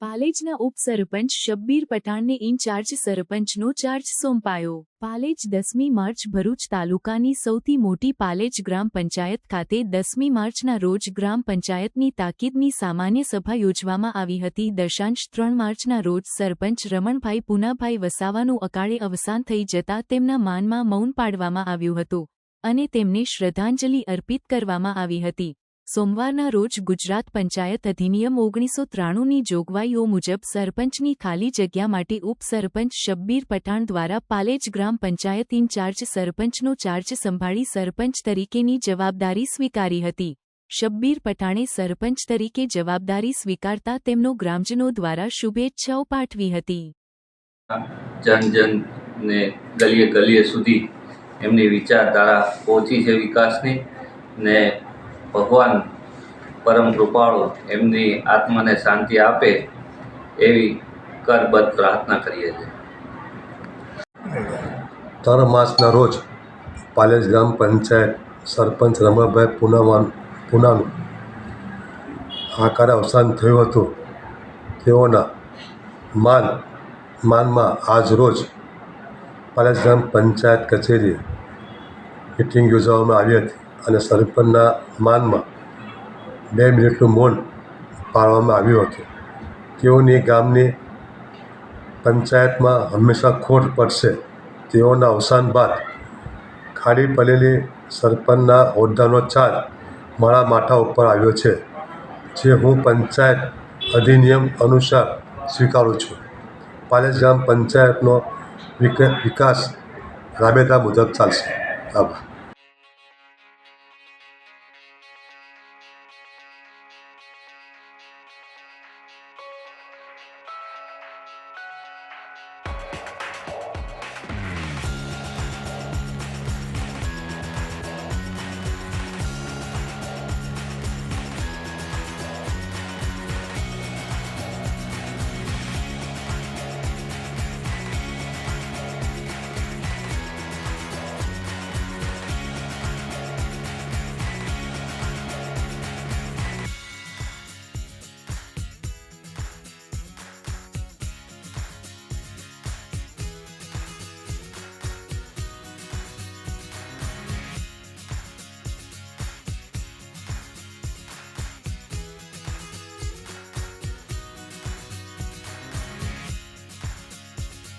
પાલેજના ઉપસરપંચ શબ્બીર પઠાણને ઇન્ચાર્જ સરપંચનો ચાર્જ સોંપાયો. પાલેજ દસમી માર્ચ ભરૂચ તાલુકાની સૌથી મોટી પાલેજ ગ્રામ પંચાયત ખાતે દસમી માર્ચના રોજ ગ્રામ પંચાયતની તાકીદની સામાન્ય સભા યોજવામાં આવી હતી. દશાંશ ત્રણ માર્ચના રોજ સરપંચ રમણભાઈ પુનાભાઈ વસાવાનું અકાળે અવસાન થઈ જતા તેમના માનમાં મૌન પાડવામાં આવ્યું હતું અને તેમને શ્રદ્ધાંજલિ અર્પિત કરવામાં આવી હતી. સોમવારના રોજ ગુજરાત પંચાયત અધિનિયમ ઓગણીસો ત્રાણુંની જોગવાઈઓ મુજબ સરપંચની ખાલી જગ્યા માટે ઉપસરપંચ શબ્બીર પઠાણ દ્વારા પાલેજ ગ્રામ પંચાયત ઇન્ચાર્જ સરપંચનો ચાર્જ સંભાળી સરપંચ તરીકેની જવાબદારી સ્વીકારી હતી. શબ્બીર પઠાણે સરપંચ તરીકે જવાબદારી સ્વીકારતા તેમનો ગ્રામજનો દ્વારા શુભેચ્છાઓ પાઠવી હતી. જન ગલીએ ગલીએ સુધી એમની વિચારધારા પહોંચી છે વિકાસની ને ભગવાન પરમ કૃપાળુ એમની આત્માને શાંતિ આપે એવી કરબદ્ધ પ્રાર્થના કરીએ છીએ. ત્રણ માસના રોજ પાલેજ ગ્રામ પંચાયત સરપંચ રમણભાઈ પૂનાવાન પૂનાનું આકારે અવસાન થયું હતું. તેઓના માન માનમાં આજ રોજ પાલેજ ગ્રામ પંચાયત કચેરીએ મિટિંગ યોજવામાં આવી હતી. અને સરપંચના માનમાં બે મિનિટનું મૌન પાળવામાં આવ્યું હતું. તેઓની ગામની પંચાયતમાં હંમેશા ખોટ પડશે. તેઓના અવસાન બાદ ખાડી પડેલી સરપંચના હોદ્દાનો ચાર્જ મારા માથા ઉપર આવ્યો છે, જે હું પંચાયત અધિનિયમ અનુસાર સ્વીકારું છું. પાલેજ ગ્રામ પંચાયતનો વિકાસ રાબેતા મુજબ ચાલશે. આભાર.